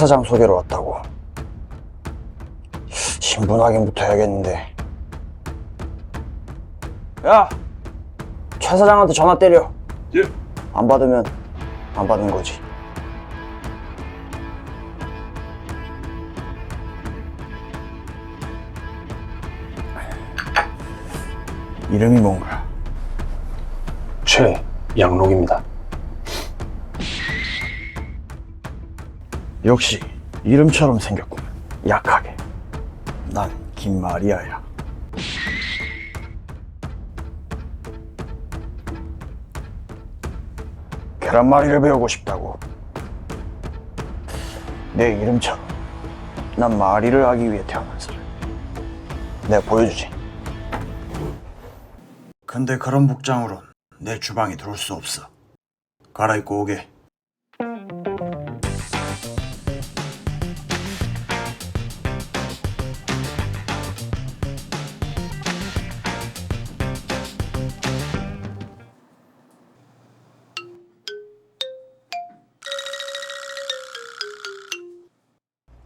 사장 소개로 왔다고. 신분 확인부터 해야겠는데. 야! 최 사장한테 전화 때려. 예. 안 받으면 안 받는 거지. 이름이 뭔가? 최 양록입니다. 역시 이름처럼 생겼군. 약하게. 난 김마리아야. 계란말이를 배우고 싶다고. 내 이름처럼 난 마리를 하기 위해 태어났어. 내가 보여주지. 근데 그런 복장으론 내 주방에 들어올 수 없어. 갈아입고 오게.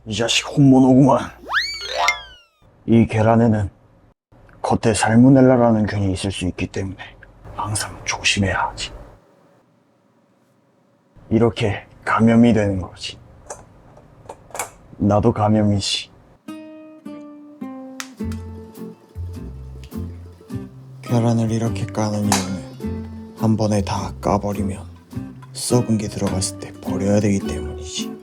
이 자식 혼모노구만. 이 계란에는 겉에 살모넬라라는 균이 있을 수 있기 때문에 항상 조심해야 하지. 이렇게 감염이 되는 거지. 나도 감염이지. 계란을 이렇게 까는 이유는 한 번에 다 까버리면 썩은 게 들어갔을 때 버려야 되기 때문이지.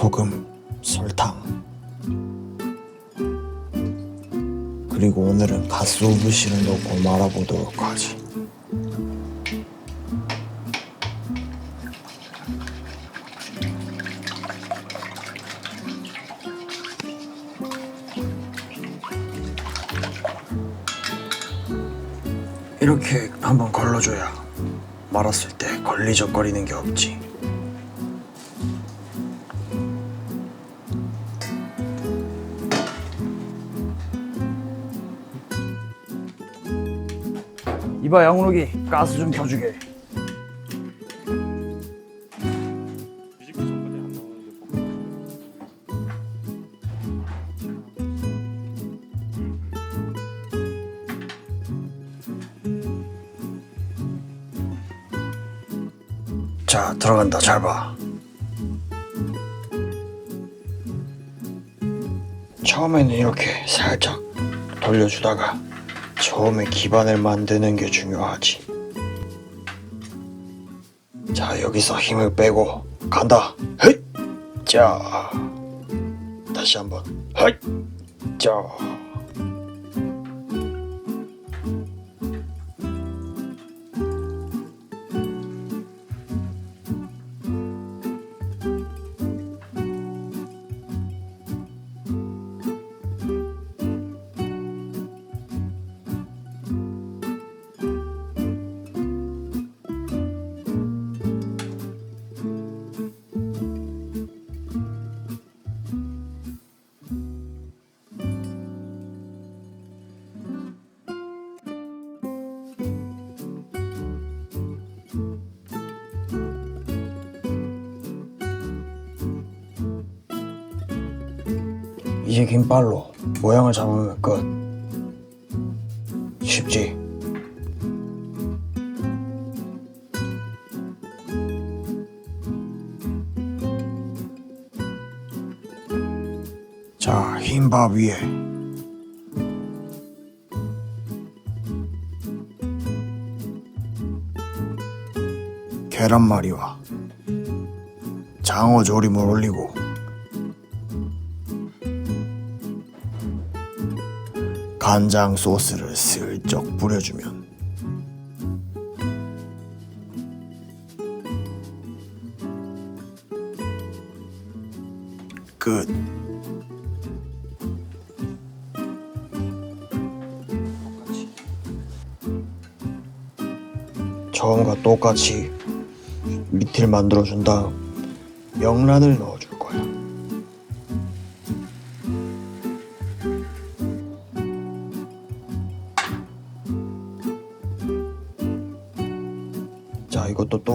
소금, 설탕. 그리고 오늘은 가스오브시를 넣고 말아보도록 하지. 이렇게 한번 걸러줘야 말았을 때 걸리적거리는 게 없지. 이봐 양우럭이 가스 좀 켜주게. 자 들어간다 잘 봐. 처음에는 이렇게 살짝 돌려주다가 처음에 기반을 만드는 게 중요하지. 자, 여기서 힘을 빼고 간다. 헷! 자. 다시 한번. 헷! 자. 이제 긴발로 모양을 잡으면 끝. 쉽지? 자, 흰 밥 위에 계란말이와 장어 조림을 올리고 간장 소스를 슬쩍 뿌려주면 끝. 처음과 똑같이 밑을 만들어준 다음 명란을 넣어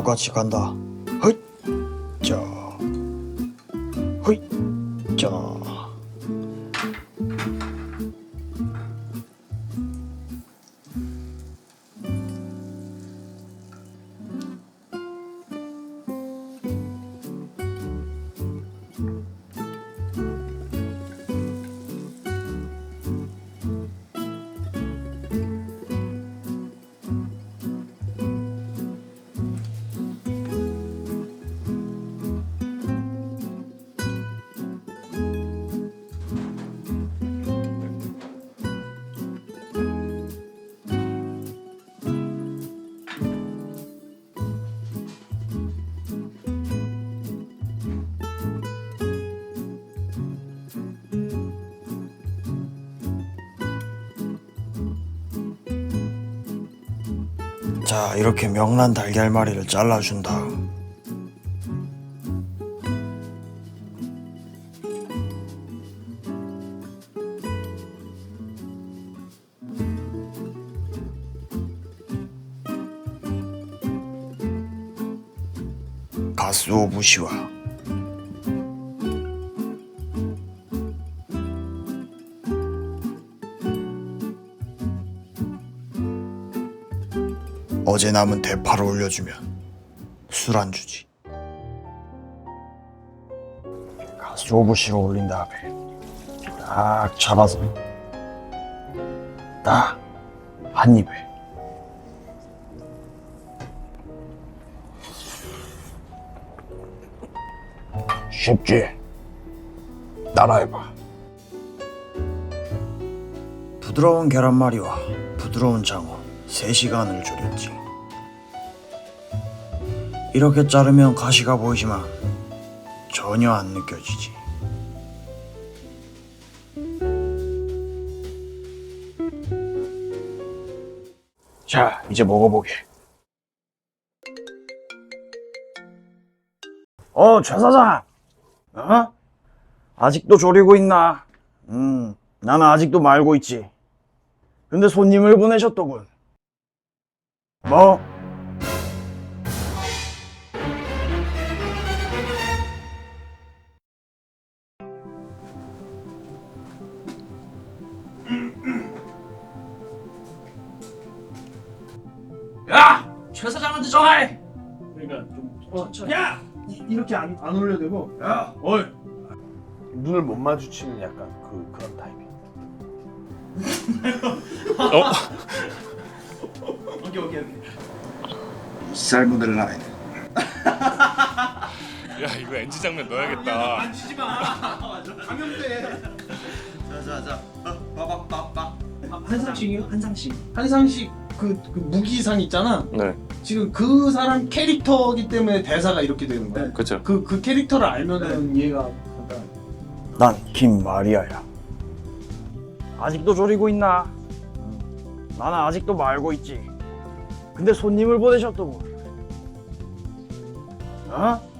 똑같이 간다. 헛, 자, 헛, 자. 자, 이렇게 명란 달걀말이를 잘라준 다음 가스오부시와 어제 남은 대파를 올려주면 술안 주지. 가스오부시를 올린 다음에 딱 잡아서 딱 한 입에 쉽지? 따라해봐. 부드러운 계란말이와 부드러운 장어 3시간을 졸였지. 이렇게 자르면 가시가 보이지만 전혀 안 느껴지지. 자, 이제 먹어보게. 어, 최 사장! 어? 아직도 졸이고 있나? 음, 나는 아직도 말고 있지. 근데 손님을 보내셨더군. 뭐? 야! 최 사장한테 전화해! 그러니까 좀 천천히. 야! 이- 이렇게 안, 안 올려도 되고 야! 어이! 눈을 못 마주치는 약간 그 그런 타입이. 오케이 오케이 오케이 삶은 라인. 야 이거 NG 장면 넣어야겠다. 만지지 마! 감염돼 자자자 빠박빠박 한상식이요? 한상식. 한상식 그, 그 무기상 있잖아. 네, 지금 그 사람 캐릭터기 때문에 대사가 이렇게 되는 거야. 그렇죠. 그, 그 캐릭터를 알면은 이해가 간다. 난 김마리아야. 아직도 졸이고 있나? 음, 나는 아직도 말고 있지. 근데 손님을 보내셨더군. 어?